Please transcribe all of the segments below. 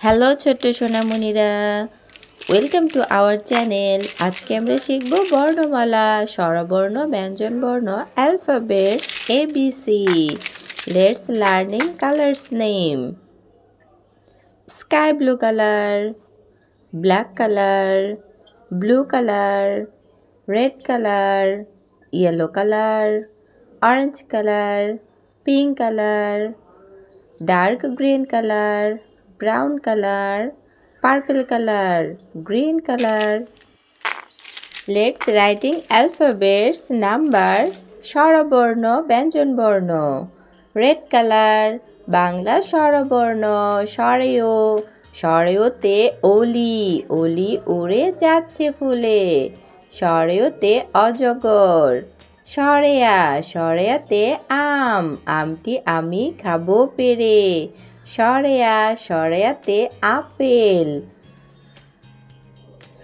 Hello ছোট্ট সোনামণিরা welcome to our channel আজকে আমরা শিখব বর্ণমালা, স্বরবর্ণ, ব্যঞ্জনবর্ণ alphabets A B C let's learning colours name sky blue colour black colour blue colour red colour yellow colour orange colour pink colour dark green colour brown colour purple colour green colour let's writing alphabets number স্বরবর্ণ ব্যঞ্জনবর্ণ red colour Bangla স্বরবর্ণ স্বরেয় স্বরেয়তে ওলি ওলি উড়ে যাচ্ছে ফুলে স্বরেয়তে অজগর সরেয়া সরেয়াতে আম আমটি আমি খাব পেরে সরেয়া, সরেয়াতে আপেল।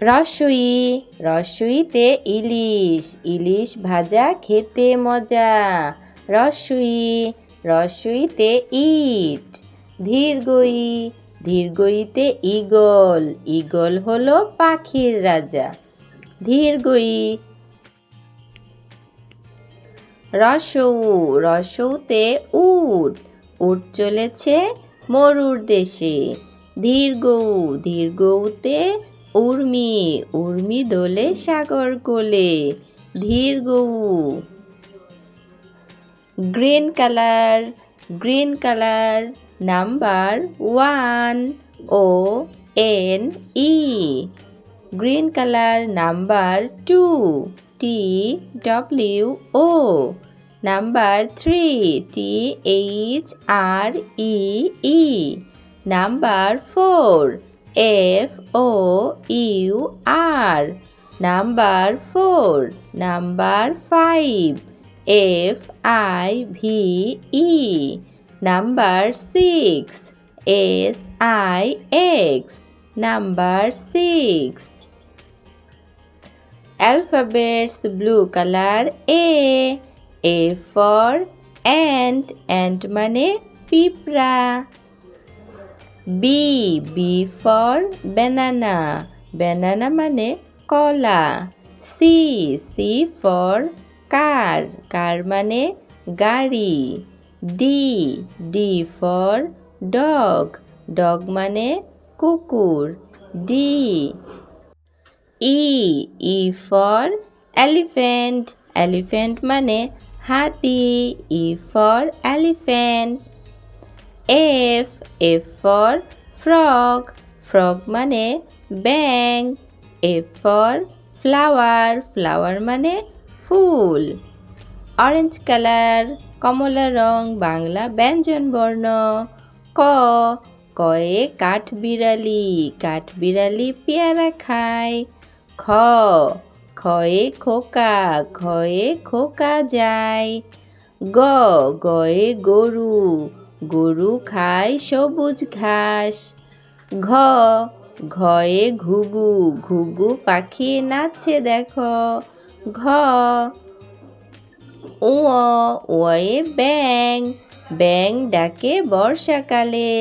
রসুই, রসুইতে ইলিশ। ইলিশ ভাজা, খেতে মজা। রসুই, রসুইতে ইট। ধীরগই, ধীরগইতে ইগল ইগল হলো পাখির রাজা। ধীরগই। রসৌ, রসৌতে উট। উট চলেছে মরুর দেশে। ধীরগৌ ধীরগৌতে উর্মি উর্মি দোলে সাগর কোলে। ধীরগৌ green colour green colour number one, O, N, E. Green colour number two, T, W, O. Number three T H R E E number four F O U R number four number five F I V E number six S I X number six alphabets, blue color a. a for ant ant মানে পিঁপড়া b b for banana banana মানে কলা c c for car car মানে গাড়ি d d for dog dog মানে কুকুর d E E for elephant elephant মানে হাতি E for elephant F F for frog frog মানে ব্যাং এফ ফর ফ্লাওয়ার ফ্লাওয়ার মানে ফুল অরেঞ্জ কালার কমলা রং, বাংলা ব্যঞ্জন বর্ণ, ক, কয়ে কাঠ বিড়ালি কাঠ বিড়ালি পেয়ারা খায়, খ খয়ে খোকা খয়ে খোকা যায়। গ, গয়ে গরু গরু খায় সবুজ ঘাস। ঘ, ঘয়ে ঘুঘু ঘুঘু পাখি নাচছে দেখো। ঘ ওয়ে ব্যাং ব্যাং ডাকে বর্ষাকালে।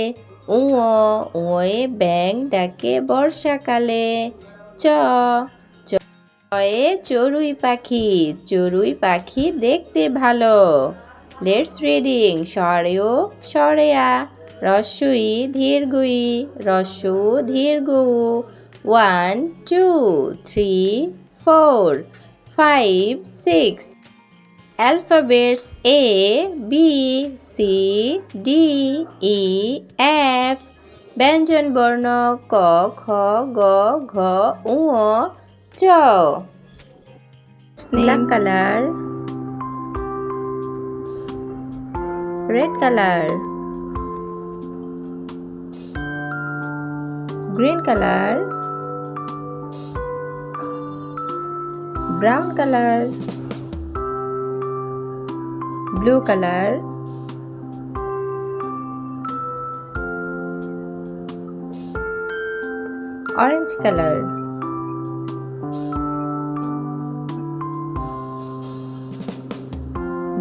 ও ওয়ে ব্যাং ডাকে বর্ষাকালে। চ চয়ে চড়ুই পাখি চড়ুই পাখি দেখতে ভালো। লেটস রিডিং সরেও সরেয়া। রস্যই ধীরগুই রস্যু ধীরগু। One two three four five six alphabets A, B, C, D, E, F ব্যঞ্জন বর্ণ ক খ গ ঘ উ চ black colour red colour green colour brown colour blue color. Orange color.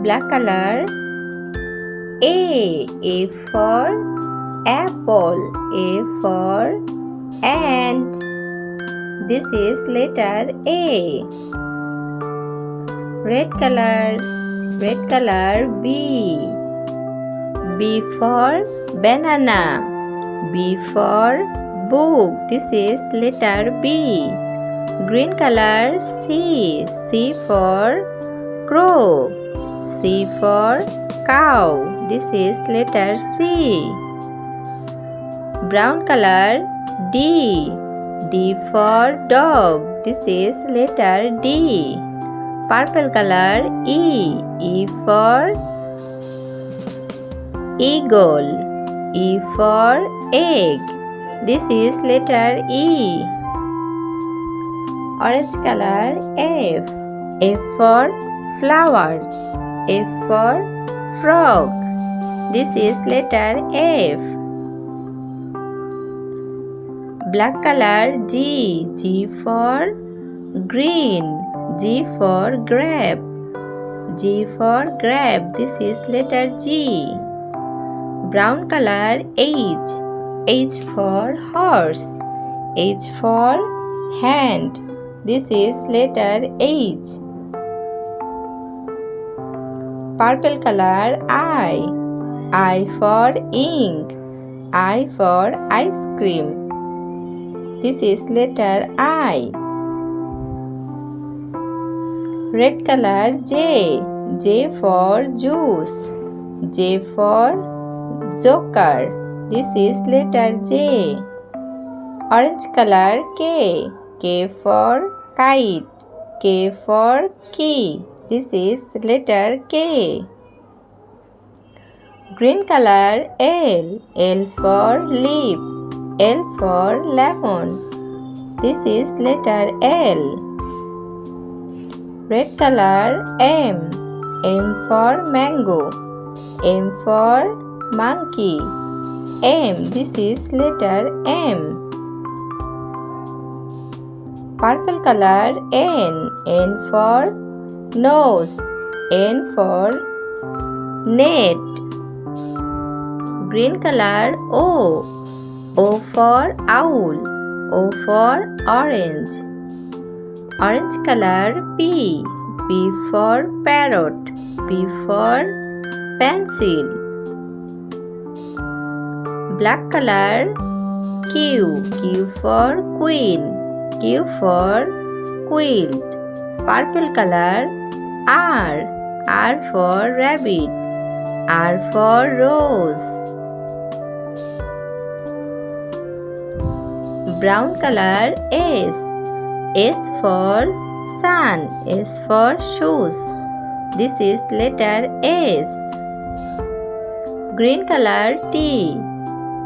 Black color a a for apple. A for ant. This is letter A. Red color. Red color B. B for banana. B for book. This is letter B. Green color C. C for crow. C for cow. This is letter C. Brown color D. D for dog. This is letter D. Purple color E. E for eagle. E for egg. This is letter E. Orange color F. F for flower. F for frog. This is letter F. Black color G. G for green. G for grape. G for grape. This is letter G. Brown color H. H for horse. H for hand. This is letter H. Purple color I. I for ink. I for ice cream. This is letter I. Red color J. J for juice. J for joker. This is letter J. Orange color K. K for kite. K for key. This is letter K. Green color L. L for leaf. L for lemon. This is letter L. Red color M. M for mango. M for monkey. M. This is letter M. Purple color N. N for nose. N for net. Green color O. O for owl. O for orange. Orange color P. P for parrot. P for pencil. Black color Q. Q for queen. Q for quilt. Purple color R. R for rabbit. R for rose. Brown color S. S for sun. S for shoes. This is letter S. Green color T.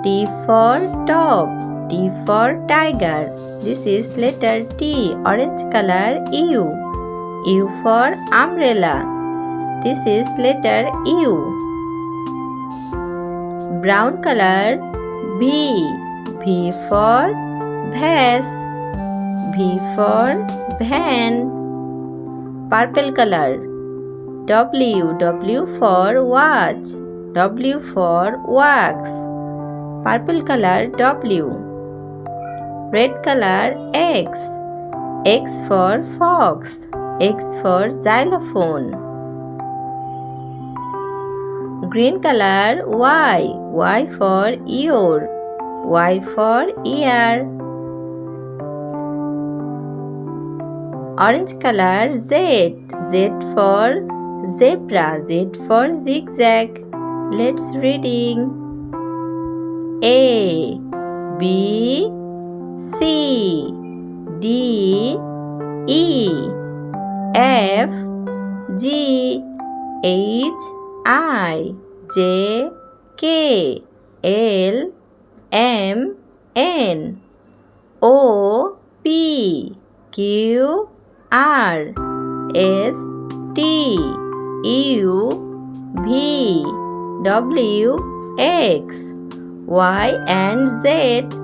T for top. T for tiger. This is letter T. Orange color U. U for umbrella. This is letter U. Brown color B. V for vase. V for van. Purple color W. W for watch. W for wax. Purple color W. Red color X. X for fox. X for xylophone. Green color Y. Y for ear. Y for ear. Orange color Z. Z for zebra. Z for zigzag. Let's reading. A B C D E F G H I J K L M N. O P Q R S T U V W X Y and Z